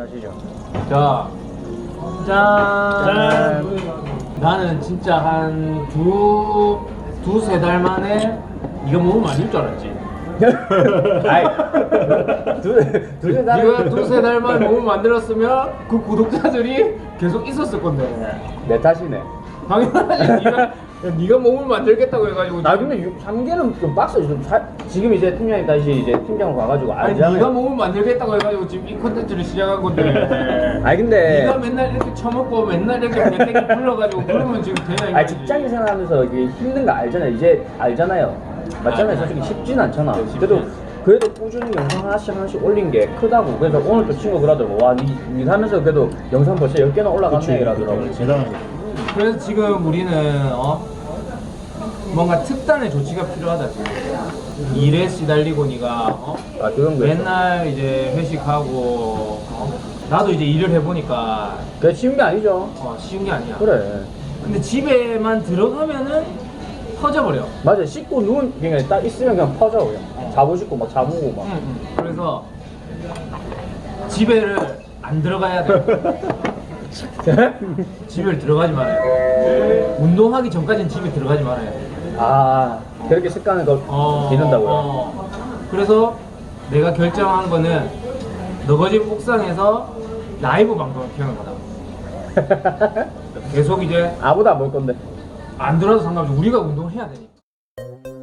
하시죠. 자, 짠. 짠. 나는 진짜 한 두, 두세 달 만에 네가 몸을 만질 줄 알았지. 아이, 두, 두세 달. 네가 두세 달 만에 몸을 만들었으면 그 구독자들이 계속 있었을 건데. 내 탓이네. 당연하지. 네가, 야, 네가 몸을 만들겠다고 해가지고. 나 근데 3개는 좀 빡세. 좀 사, 지금 이제 팀장이 다시 이제 팀장 가가지고 아니, 알잖아요. 네가 몸을 만들겠다고 해가지고 지금 이 컨텐츠를 시작한 건데. 아니 근데 네가 맨날 이렇게 처먹고 맨날 이렇게 몇 불러가지고 그러면 지금 되냐 이아 말이지. 직장 생활하면서 이게 힘든 거 알잖아요. 이제 알잖아요. 맞잖아요. 알죠, 솔직히. 쉽진 않잖아. 네, 쉽지 그래도. 그래도 꾸준히 영상 하나씩 하나씩 올린 게 크다고. 그래서 오늘 또 친구 그러더라고. 와, 니, 니 하면서 그래도 영상 벌써 10개나 올라갔네 이러더라고. 대단하죠. 그래서 지금 우리는 어 뭔가 특단의 조치가 필요하다 지금 일에 시달리고 네가 어? 아, 거. 있어. 맨날 이제 회식하고 어? 나도 이제 일을 해보니까 그게 쉬운 게 아니죠. 어, 쉬운 게 아니야 그래. 근데 집에만 들어가면은 터져버려 맞아. 씻고 누운 그냥 딱 있으면 그냥 퍼져 그냥. 자고 싶고 막 자보고 막. 응, 응. 그래서 집에를 안 들어가야 돼 집에 들어가지 말아야 돼 운동하기 전까지는 집에 들어가지 말아야 돼 아, 그렇게 습관을 걸 어, 기른다고요. 어. 그래서 내가 결정한 거는 너가 집 옥상에서 라이브 방송을 키우는 거다. 계속 이제 아무도 안 볼 건데. 안 들어도 상관없이 우리가 운동을 해야 되니까.